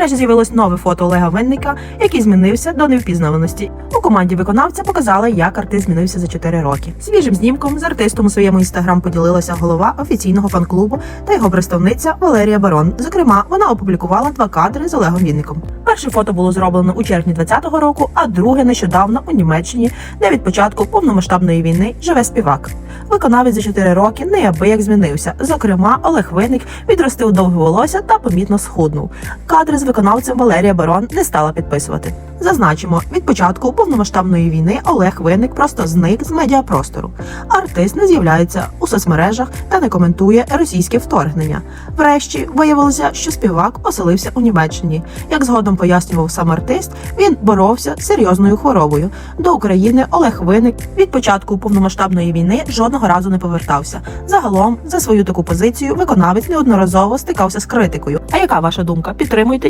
мережі з'явилось нове фото Олега Винника, який змінився до невпізнаваності. У команді виконавця показали, як артист змінився за 4 роки. Свіжим знімком з артистом у своєму інстаграм поділилася голова офіційного фан-клубу та його представниця Валерія Барон. Зокрема, вона опублікувала два кадри з Олегом Вінником. Перше фото було зроблено у червні 2020 року, а друге нещодавно у Німеччині, де від початку повномасштабної війни живе співак. Виконавець за 4 роки неабияк змінився. Зокрема, Олег Винник відростив довге волосся та помітно схуднув. Кадри з виконавцем Валерія Барон не стала підписувати. Зазначимо, від початку повномасштабної війни Олег Винник просто зник з медіапростору. Артист не з'являється у соцмережах та не коментує російське вторгнення. Врешті виявилося, що співак оселився у Німеччині. Як згодом пояснював сам артист, він боровся з серйозною хворобою. До України Олег Винник від початку повномасштабної війни жодного разу не повертався. Загалом за свою таку позицію виконавець неодноразово стикався з критикою. А яка ваша думка? Підтримуйте